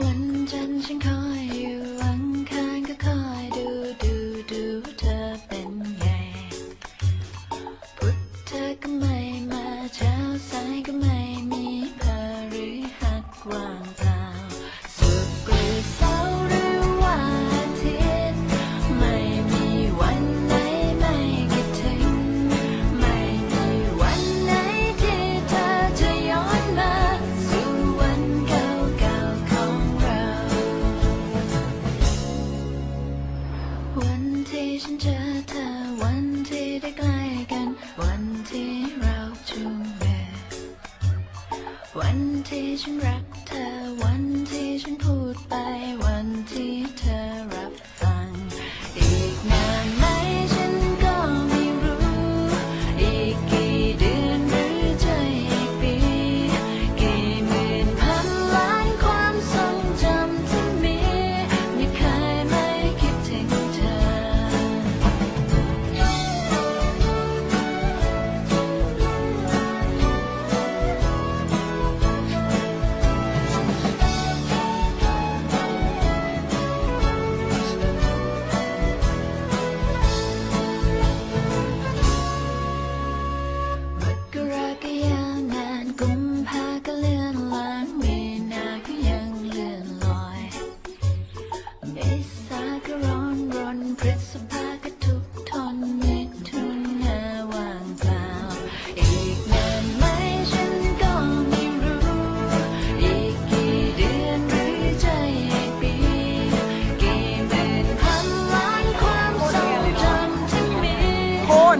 วันจันทร์ฉันคอย ฉันเจอเธอวันที่ได้ใกล้กัน วันที่เราจูงมือวันที่ฉันรักเธอวัน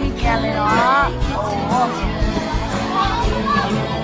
มีแกนเลยเนาะ